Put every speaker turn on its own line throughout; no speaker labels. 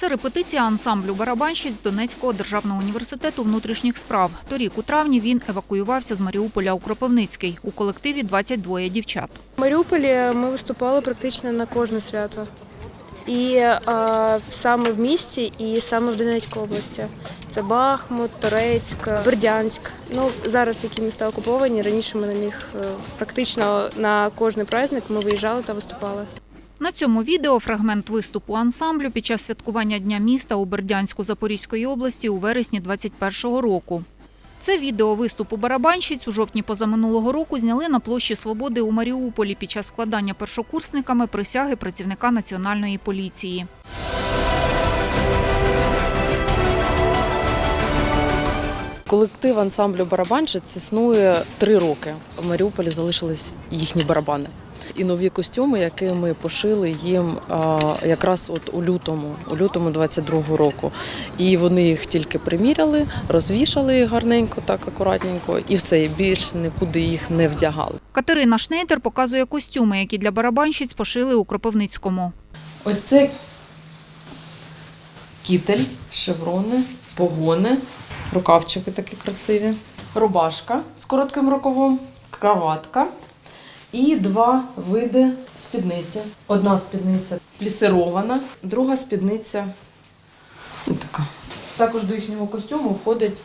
Це репетиція ансамблю барабанщиць Донецького державного університету внутрішніх справ. Торік у травні він евакуювався з Маріуполя у Кропивницький. У колективі 22 дівчат.
В Маріуполі ми виступали практично на кожне свято. І е, саме в місті, і саме в Донецькій області. Це Бахмут, Торецьк, Бердянськ. Ну зараз які міста окуповані. Раніше ми на них е, практично на кожний праздник ми виїжджали та виступали.
На цьому відео фрагмент виступу ансамблю під час святкування Дня міста у Бердянську Запорізької області у вересні 21-го року. Це відео виступу барабанщиць у жовтні позаминулого року зняли на площі Свободи у Маріуполі під час складання першокурсниками присяги працівника національної поліції.
Колектив ансамблю барабанщиць існує три роки. В Маріуполі залишились їхні барабани. І нові костюми, які ми пошили їм якраз от у лютому, у лютому 22-го року. І вони їх тільки приміряли, розвішали їх гарненько, так акуратненько, і все, і більше нікуди їх не вдягали.
Катерина Шнейдер показує костюми, які для барабанщиць пошили у Кропивницькому.
Ось це кітель, шеврони, погони, рукавчики такі красиві, рубашка з коротким рукавом, краватка і два види спідниці. Одна спідниця плісирована, друга спідниця така. Також до їхнього костюму входить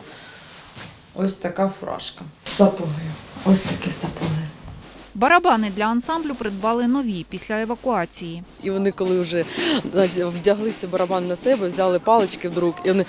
ось така фуражка. Сапоги. Ось такі сапоги.
Барабани для ансамблю придбали нові після евакуації.
І вони, коли вже вдягли ці барабан на себе, взяли палички в рук, і вони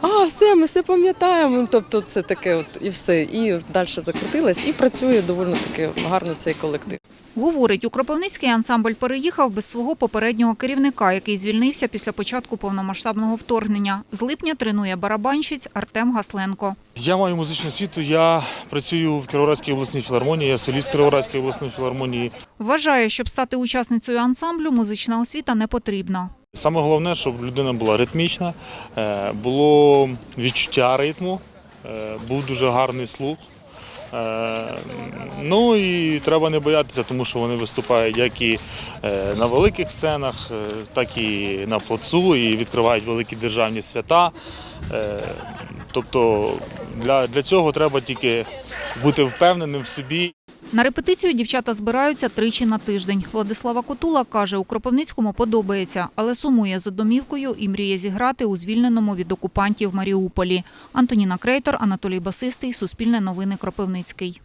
а, все, ми все пам'ятаємо. Тобто це таке, от і все. І далі закрутилось, і працює доволі таки гарно цей колектив.
Говорить, у Кропивницький ансамбль переїхав без свого попереднього керівника, який звільнився після початку повномасштабного вторгнення. З липня тренує барабанщиць Артем Гасленко.
Я маю музичну освіту. Я працюю в Кіровоградській обласній філармонії, я соліст Кіровоградської обласної філармонії.
Вважає, щоб стати учасницею ансамблю, музична освіта не потрібна.
Саме головне, щоб людина була ритмічна, е, було відчуття ритму, е, був дуже гарний слух. Е, Ну і треба не боятися, тому що вони виступають як і на великих сценах, так і на плацу, і відкривають великі державні свята. Тобто для, для цього треба тільки бути впевненим в собі
На репетицію дівчата збираються тричі на тиждень. Владислава Котула каже, у Кропивницькому подобається, але сумує за домівкою і мріє зіграти у звільненому від окупантів Маріуполі. Антоніна Крейтор, Анатолій Басистий, Суспільне новини Кропивницький.